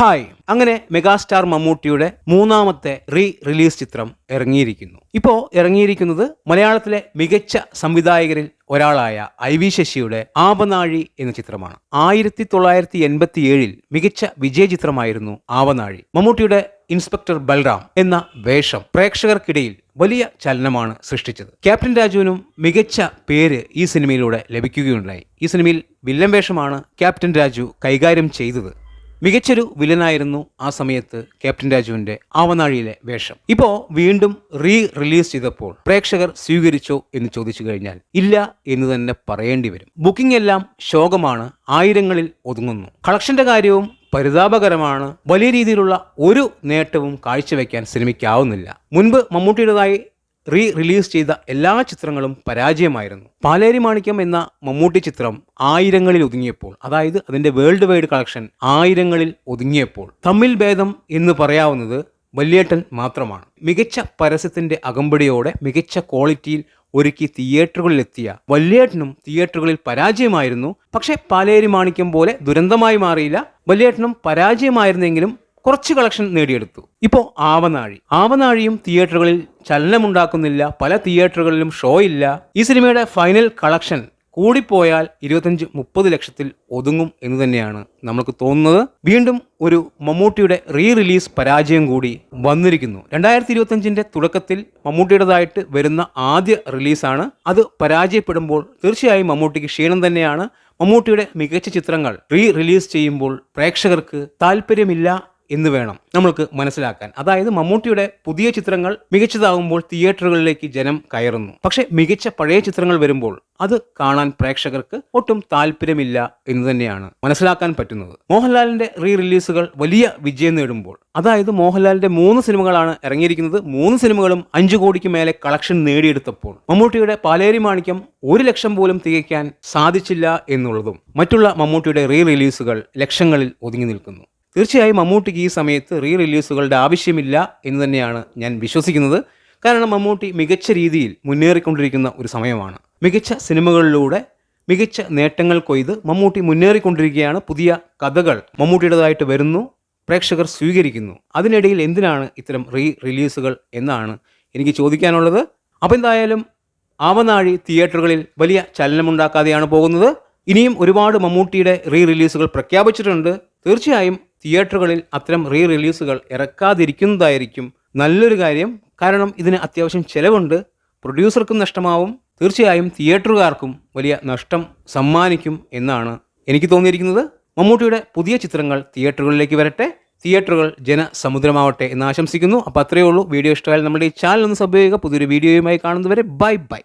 Hi. അങ്ങനെ megastar മമ്മൂട്ടിയുടെ മൂന്നാമത്തെ റീ റിലീസ് ചിത്രം ഇറങ്ങിയിരിക്കുന്നു. ഇപ്പോ ഇറങ്ങിയിരിക്കുന്നത് മലയാളത്തിലെ മികച്ച സംവിധായകരിൽ ഒരാളായ ഐ വി ശശിയുടെ ആവനാഴി എന്ന ചിത്രമാണ്. ആയിരത്തി തൊള്ളായിരത്തി എൺപത്തി ഏഴിൽ മികച്ച വിജയ ചിത്രമായിരുന്നു ആവനാഴി. മമ്മൂട്ടിയുടെ ഇൻസ്പെക്ടർ ബൽറാം എന്ന വേഷം പ്രേക്ഷകർക്കിടയിൽ വലിയ ചലനമാണ് സൃഷ്ടിച്ചത്. ക്യാപ്റ്റൻ രാജുവിനും മികച്ച പേര് ഈ സിനിമയിലൂടെ ലഭിക്കുകയുണ്ടായി. ഈ സിനിമയിൽ വില്ലൻ വേഷമാണ് ക്യാപ്റ്റൻ രാജു കൈകാര്യം ചെയ്തത്. മികച്ചൊരു വില്ലനായിരുന്നു ആ സമയത്ത് ക്യാപ്റ്റൻ രാജുവിന്റെ ആവനാഴിയിലെ വേഷം. ഇപ്പോ വീണ്ടും റീ റിലീസ് ചെയ്തപ്പോൾ പ്രേക്ഷകർ സ്വീകരിച്ചോ എന്ന് ചോദിച്ചു കഴിഞ്ഞാൽ ഇല്ല എന്ന് തന്നെ പറയേണ്ടി വരും. ബുക്കിംഗ് എല്ലാം ശോകമാണ് ആയിരങ്ങളിൽ ഒതുങ്ങുന്നു. കളക്ഷന്റെ കാര്യവും പരിതാപകരമാണ്. വലിയ രീതിയിലുള്ള ഒരു നേട്ടവും കാഴ്ചവെക്കാൻ ശ്രമിക്കാവുന്നില്ല മുൻപ് മമ്മൂട്ടിയുടേതായി റീ റിലീസ് ചെയ്ത എല്ലാ ചിത്രങ്ങളും പരാജയമായിരുന്നു. പാലേരി മാണിക്യം എന്ന മമ്മൂട്ടി ചിത്രം ആയിരങ്ങളിൽ ഒതുങ്ങിയപ്പോൾ അതായത് അതിന്റെ വേൾഡ് വൈഡ് കളക്ഷൻ ആയിരങ്ങളിൽ ഒതുങ്ങിയപ്പോൾ തമ്മിൽ ഭേദം എന്ന് പറയാവുന്നത് വല്യേട്ടൻ മാത്രമാണ്. മികച്ച പരസ്യത്തിന്റെ അകമ്പടിയോടെ മികച്ച ക്വാളിറ്റിയിൽ ഒരുക്കി തിയേറ്ററുകളിൽ എത്തിയ വല്യേട്ടനും തിയേറ്ററുകളിൽ പരാജയമായിരുന്നു. പക്ഷേ പാലേരി മാണിക്യം പോലെ ദുരന്തമായി മാറിയില്ല. വല്യേട്ടനും പരാജയമായിരുന്നെങ്കിലും കുറച്ച് കളക്ഷൻ നേടിയെടുത്തു. ഇപ്പോൾ ആവനാഴി. ആവനാഴിയും തിയേറ്ററുകളിൽ ചലനമുണ്ടാക്കുന്നില്ല. പല തിയേറ്ററുകളിലും ഷോ ഇല്ല. ഈ സിനിമയുടെ ഫൈനൽ കളക്ഷൻ കൂടിപ്പോയാൽ ഇരുപത്തഞ്ച് മുപ്പത് ലക്ഷത്തിൽ ഒതുങ്ങും എന്ന് തന്നെയാണ് നമുക്ക് തോന്നുന്നത്. വീണ്ടും ഒരു മമ്മൂട്ടിയുടെ റീ റിലീസ് പരാജയം കൂടി വന്നിരിക്കുന്നു. രണ്ടായിരത്തി ഇരുപത്തഞ്ചിന്റെ തുടക്കത്തിൽ മമ്മൂട്ടിയുടേതായിട്ട് വരുന്ന ആദ്യ റിലീസാണ്. അത് പരാജയപ്പെടുമ്പോൾ തീർച്ചയായും മമ്മൂട്ടിക്ക് ക്ഷീണം തന്നെയാണ്. മമ്മൂട്ടിയുടെ മികച്ച ചിത്രങ്ങൾ റീ റിലീസ് ചെയ്യുമ്പോൾ പ്രേക്ഷകർക്ക് താല്പര്യമില്ല എന്ന് വേണം നമ്മൾക്ക് മനസ്സിലാക്കാൻ. അതായത് മമ്മൂട്ടിയുടെ പുതിയ ചിത്രങ്ങൾ മികച്ചതാവുമ്പോൾ തിയേറ്ററുകളിലേക്ക് ജനം കയറുന്നു. പക്ഷെ മികച്ച പഴയ ചിത്രങ്ങൾ വരുമ്പോൾ അത് കാണാൻ പ്രേക്ഷകർക്ക് ഒട്ടും താല്പര്യമില്ല എന്ന് തന്നെയാണ് മനസ്സിലാക്കാൻ പറ്റുന്നത്. മോഹൻലാലിന്റെ റീ റിലീസുകൾ വലിയ വിജയം നേടുമ്പോൾ അതായത് മോഹൻലാലിന്റെ മൂന്ന് സിനിമകളാണ് ഇറങ്ങിയിരിക്കുന്നത്. മൂന്ന് സിനിമകളും അഞ്ചു കോടിക്ക് മേലെ കളക്ഷൻ നേടിയെടുത്തപ്പോൾ മമ്മൂട്ടിയുടെ പാലേരി മാണിക്യം ഒരു ലക്ഷം പോലും തികയ്ക്കാൻ സാധിച്ചില്ല എന്നുള്ളതും മറ്റുള്ള മമ്മൂട്ടിയുടെ റീ റിലീസുകൾ ലക്ഷങ്ങളിൽ ഒതുങ്ങി നിൽക്കുന്നു. തീർച്ചയായും മമ്മൂട്ടിക്ക് ഈ സമയത്ത് റീ റിലീസുകളുടെ ആവശ്യമില്ല എന്ന് തന്നെയാണ് ഞാൻ വിശ്വസിക്കുന്നത്. കാരണം മമ്മൂട്ടി മികച്ച രീതിയിൽ മുന്നേറിക്കൊണ്ടിരിക്കുന്ന ഒരു സമയമാണ്. മികച്ച സിനിമകളിലൂടെ മികച്ച നേട്ടങ്ങൾ കൊയ്ത് മമ്മൂട്ടി മുന്നേറിക്കൊണ്ടിരിക്കുകയാണ്. പുതിയ കഥകൾ മമ്മൂട്ടിയുടേതായിട്ട് വരുന്നു പ്രേക്ഷകർ സ്വീകരിക്കുന്നു. അതിനിടയിൽ എന്തിനാണ് ഇത്തരം റീ റിലീസുകൾ എന്നാണ് എനിക്ക് ചോദിക്കാനുള്ളത്. അപ്പോൾ എന്തായാലും ആവനാഴി തിയേറ്ററുകളിൽ വലിയ ചലനമുണ്ടാക്കാതെയാണ് പോകുന്നത്. ഇനിയും ഒരുപാട് മമ്മൂട്ടിയുടെ റീ റിലീസുകൾ പ്രഖ്യാപിച്ചിട്ടുണ്ട്. തീർച്ചയായും തിയേറ്ററുകളിൽ അത്തരം റീ റിലീസുകൾ ഇറക്കാതിരിക്കുന്നതായിരിക്കും നല്ലൊരു കാര്യം. കാരണം ഇതിന് അത്യാവശ്യം ചിലവുണ്ട്. പ്രൊഡ്യൂസർക്കും നഷ്ടമാവും. തീർച്ചയായും തിയേറ്ററുകാർക്കും വലിയ നഷ്ടം സമ്മാനിക്കും എന്നാണ് എനിക്ക് തോന്നിയിരിക്കുന്നത്. മമ്മൂട്ടിയുടെ പുതിയ ചിത്രങ്ങൾ തിയേറ്ററുകളിലേക്ക് വരട്ടെ. തിയേറ്ററുകൾ ജനസമുദ്രമാവട്ടെ എന്ന് ആശംസിക്കുന്നു. അപ്പോൾ അത്രയേ ഉള്ളൂ. വീഡിയോ ഇഷ്ടമായാലും നമ്മുടെ ഈ ചാനൽ ഒന്ന് സബ് ചെയ്യുക. പുതിയൊരു വീഡിയോയുമായി കാണുന്നവരെ ബൈ ബൈ.